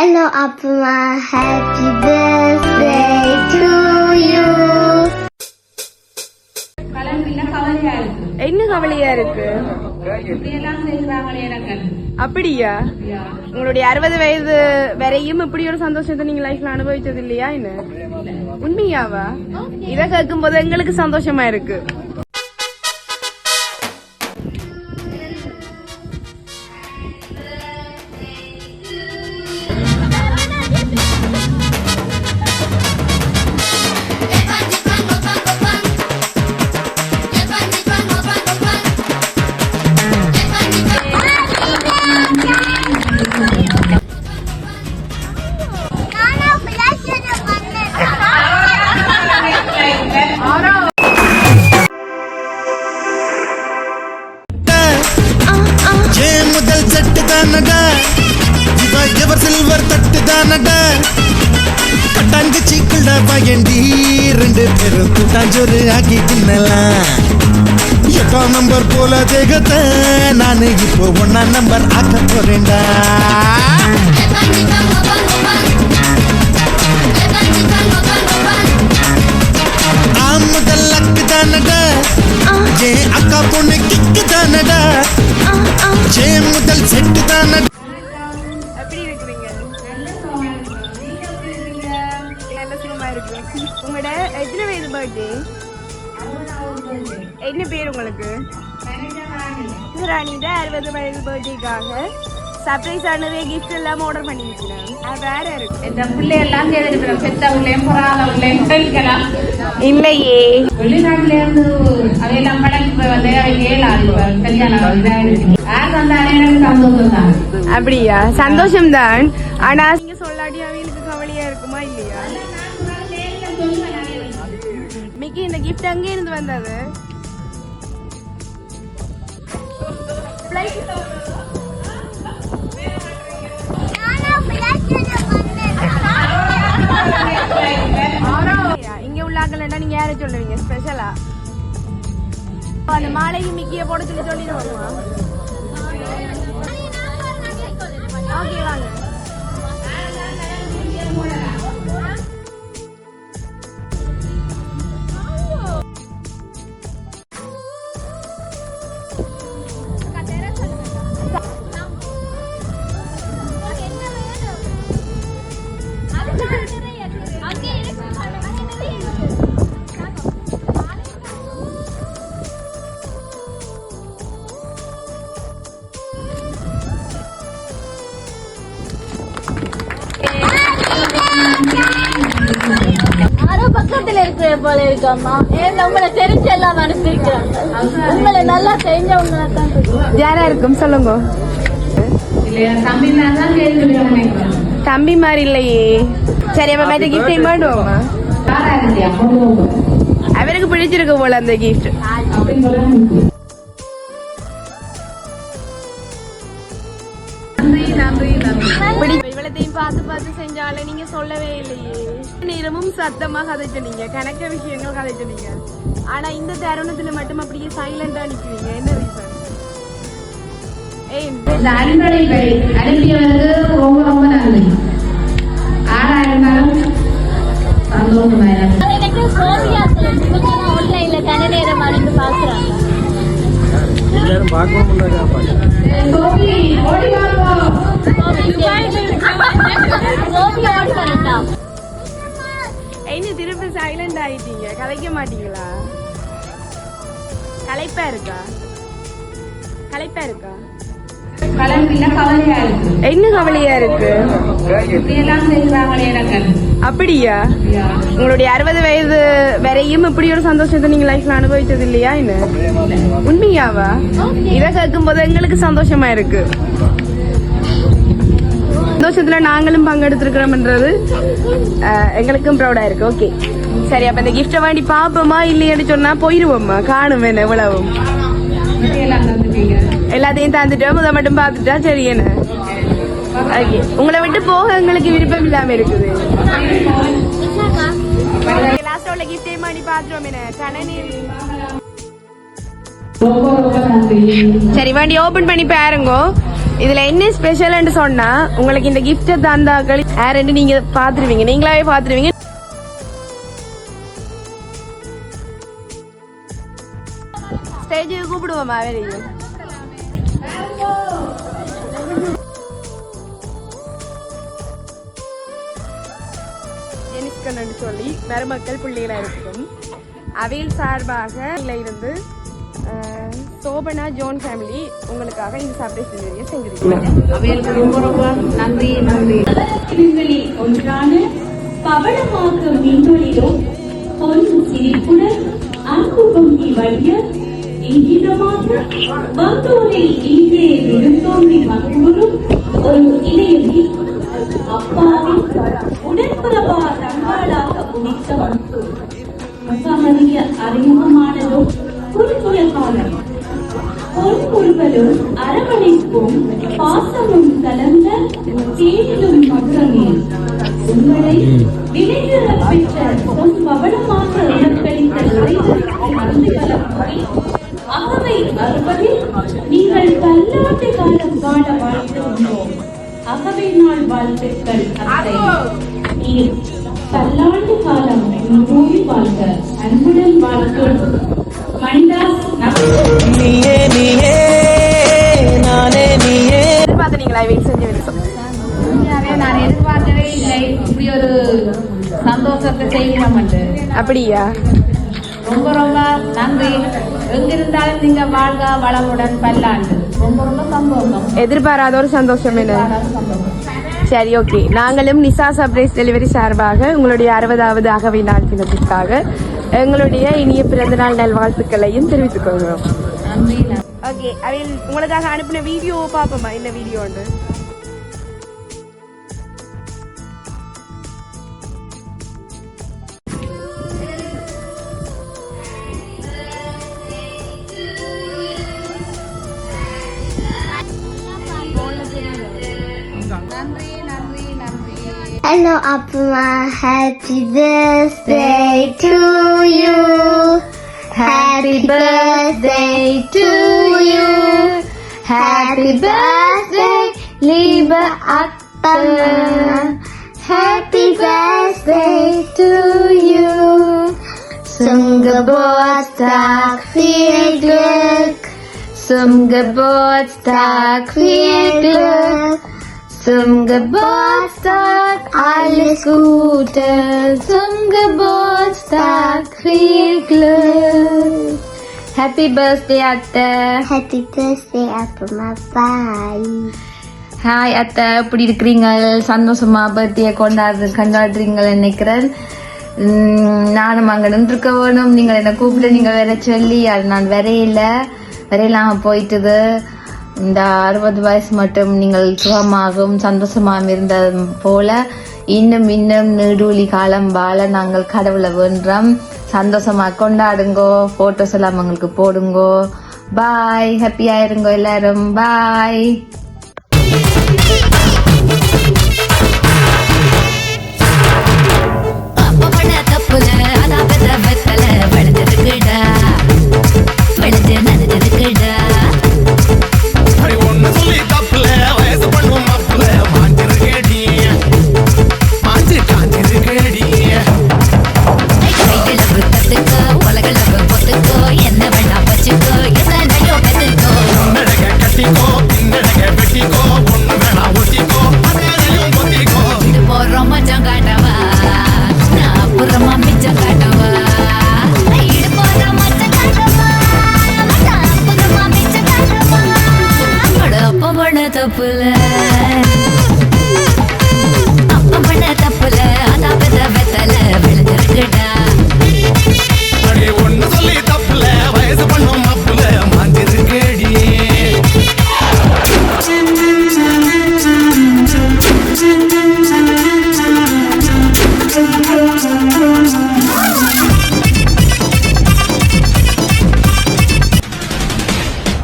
Hello, Appa. Happy birthday to you. கலம்பில கவலையா இருக்கு? என்ன கவலையா இருக்கு அப்படியா? உங்களுடைய அறுபது வயது வரையும் இப்படி ஒரு சந்தோஷத்தை நீங்க லைஃப்ல அனுபவிச்சது இல்லையா என்ன? உண்மையாவா? இத கேட்கும் போது எங்களுக்கு சந்தோஷமா இருக்கு. தானட? இவ எவர் சில்வர் தட்டு தானட? தானடா கட்டாங்கச்சிக்குள்ள பயண்டி ரெண்டு பேரும் கூட்டாஞ்சோறு ஆக்கி தின்னலாம். எட்டாம் நம்பர் போல தேகத்தை நான் இப்போ ஒன்னாம் நம்பர் ஆக்க போறேன்டா. நல்ல சுகமா இருக்கு. உங்களோட எத்தனை வயது பர்த்டே என்ன பேர் உங்களுக்கு? ராணிட அறுபது வயது பர்த்டேக்காக சர்ப்ரைஸ் ஆனது கிஃப்ட் எல்லாம் ஆர்டர் பண்ணிருக்கிறேன் வேற இருக்கு. இந்த பிள்ளையெல்லாம் செய்திருக்கிறோம் பெத்த உள்ளேயும் புறாத உள்ளேயும் கழிக்கலாம் இல்லையே வெளிநாட்டுல இருந்து அவையெல்லாம் கடைக்கு போய் வந்து ஏழாது கல்யாணம் யார் வந்தாலும் எனக்கு சந்தோஷம் தான் அப்படியா? சந்தோஷம் தான் ஆனா நீங்க மிக்கி இந்த கிஃப்ட் அங்கே இருந்து வந்தது. இங்க உள்ள ஆக்கலன்னா நீங்க யாரை சொல்லுவீங்க? ஸ்பெஷலா அந்த மாலைக்கு மிக்கிய போட சொல்லி சொல்லிடுவோமா இருக்கிற போல இருக்கம்மா ஏன் உங்களை தெரிஞ்செல்லாம் அனுப்பியிருக்கிறாங்க உங்களை நல்லா தெரிஞ்சவங்க தான். யாரா இருக்கும்? சொல்லுங்க. தம்பி மாதிரி இல்லையே. சரி அப்ப மற்ற கிஃப்ட் பண்ணுவோமா அவருக்கு பிடிச்சிருக்கு போல அந்த கிஃப்ட் இவ்வளத்தையும் பார்த்து பார்த்து செஞ்சாலே நீங்க சொல்லவே இல்லையே. நேரமும் சத்தமா கதைச்சனீங்க கணக்க விஷயங்கள் கதைச்சனீங்க ஆனா இந்த தருணத்துல மட்டும் அப்படியே சைலண்டா நிக்கிறீங்க. என்ன ரீசன் அனுப்பியவருக்கு ரொம்ப ரொம்ப நன்றி. ஆறா இருந்தாலும் சந்தோஷமா இருக்கு. அது எனக்கு சோபியா சொல்லுங்க ஆன்லைன்ல கன நேரம் அனுப்பி பாக்குறாங்க கோபி ஓடி பண்ணிட்டா என்ன திருப்பி சைலண்ட் ஆயிட்டீங்க. கலைக்க மாட்டீங்களா? கலைப்பா இருக்கா? கலைப்பா இருக்கா? என்ன கவலையா இருக்கு? அப்படியா? உங்களுடைய அறுபது வயது வரையும் இப்படி ஒரு சந்தோஷத்தை நீங்க லைஃப்ல அனுபவிச்சது இல்லையா என்ன? உண்மையாவா? இத கேட்கும் போது எங்களுக்கு சந்தோஷமா இருக்கு. சந்தோஷத்துல நாங்களும் பங்கெடுத்திருக்கிறோம்ன்றது எங்களுக்கும் ப்ரௌடா இருக்கு. ஓகே சரி அப்ப இந்த கிஃப்ட வாங்கி பாப்போமா இல்லையான்னு சொன்னா போயிருவோம்மா. காணும் என்ன எவ்வளவும் எல்லாத்தையும் தந்துட்டோம். முத மட்டும் பார்த்துட்டா சரி என்ன? ஓகே உங்களை விட்டு போக எங்களுக்கு விருப்பம் இல்லாம இருக்குது. லாஸ்ட் உள்ள கிஃப்டே பண்ணி பாத்துருவோம் என்ன? கணநீர். சரி வண்டி ஓபன் பண்ணி பாருங்க. இதுல என்ன ஸ்பெஷல்னு சொன்னா உங்களுக்கு இந்த கிஃப்ட் தந்தாக்கள் யாருன்னு நீங்க பாத்துருவீங்க. நீங்களாவே பாத்துருவீங்க. ஸ்டேஜுக்கு கூப்பிடுவோமா வேலைக்கு ஜெனிஸ்கன் சொல்லி மருமக்கள் பிள்ளைகளா இருக்கும் அவையில் சார்பாக இருந்து சோபனா ஜோன் ஃபேமிலி உங்களுக்காக இந்த சர்ப்ரைஸ் டெலிவரியை செஞ்சிருக்கீங்க அவைகளுக்கு ரொம்ப ரொம்ப நன்றி நன்றி விண்வெளி ஒன்றான பவளமாக மின்தொழிலும் பொன் சிரிப்புடன் அன்பு பொங்கி வழிய இங்கிதமாக வந்தோரை இங்கே விருந்தோம்பி மகிழ்வரும் ஒரு இளையவி பெற்ற கூறி அகவை அறுபதில் நீங்கள் பல்லாண்டு காலம் வாழ வாழ்த்துகின்றோம் அகவை நாள் வாழ்த்துக்கள் அத்தை. நீர் பல்லாண்டு காலம் நூறி வாழ்க. அன்புடன் வாழ்த்தும் அப்படியா? ரொம்ப ரொம்ப நன்றி. எங்கிருந்தாலும் நீங்க வாழ்க வளமுடன் பல்லாண்டு. ரொம்ப ரொம்ப சந்தோஷம். எதிர்பாராத ஒரு சந்தோஷம் என்ன? சரி ஓகே நாங்களும் நிசா சர்ப்ரைஸ் டெலிவரி சார்பாக உங்களுடைய அறுபதாவது அகவை நாள் தினத்திற்காக எங்களுடைய இனிய பிறந்தநாள் நல்வாழ்த்துக்களையும் தெரிவித்துக் கொள்கிறோம். ஓகே அவையில் உங்களுக்காக அனுப்பின வீடியோ பார்ப்போமா இந்த video Hello, Appa. Happy birthday to you. Happy birthday to you. Happy birthday, liebe Appa. Happy birthday to you. Zum Geburtstag viel Glück. Zum Geburtstag viel Glück. Zum Geburtstag alles Gute, zum Geburtstag viel Glück. Happy Birthday, Atte. Happy Birthday, Appa. Bye. Hi அத்தை எப்படி இருக்கிறீங்க சந்தோஷமா birthday கொண்டாடு கொண்டாடுறீங்க நினைக்கிறேன் உம், நானும் அங்க நின்றுக்க வேணும் நீங்கள் என்ன கூப்பிட்டு நீங்க வேற சொல்லி அது நான் வரையில வரையிலாம போயிட்டுது இந்த அறுபது வயசு மட்டும் நீங்கள் சுகமாகவும் சந்தோஷமாகவும் இருந்தது போல இன்னும் இன்னும் நீடூழி காலம் வாழ நாங்கள் கடவுளை வேண்டுறோம் சந்தோஷமாக கொண்டாடுங்கோ ஃபோட்டோஸ் எல்லாம் உங்களுக்கு போடுங்கோ. பாய் ஹாப்பியாக இருங்கோ எல்லாரும். பாய் நான் அப்புறமா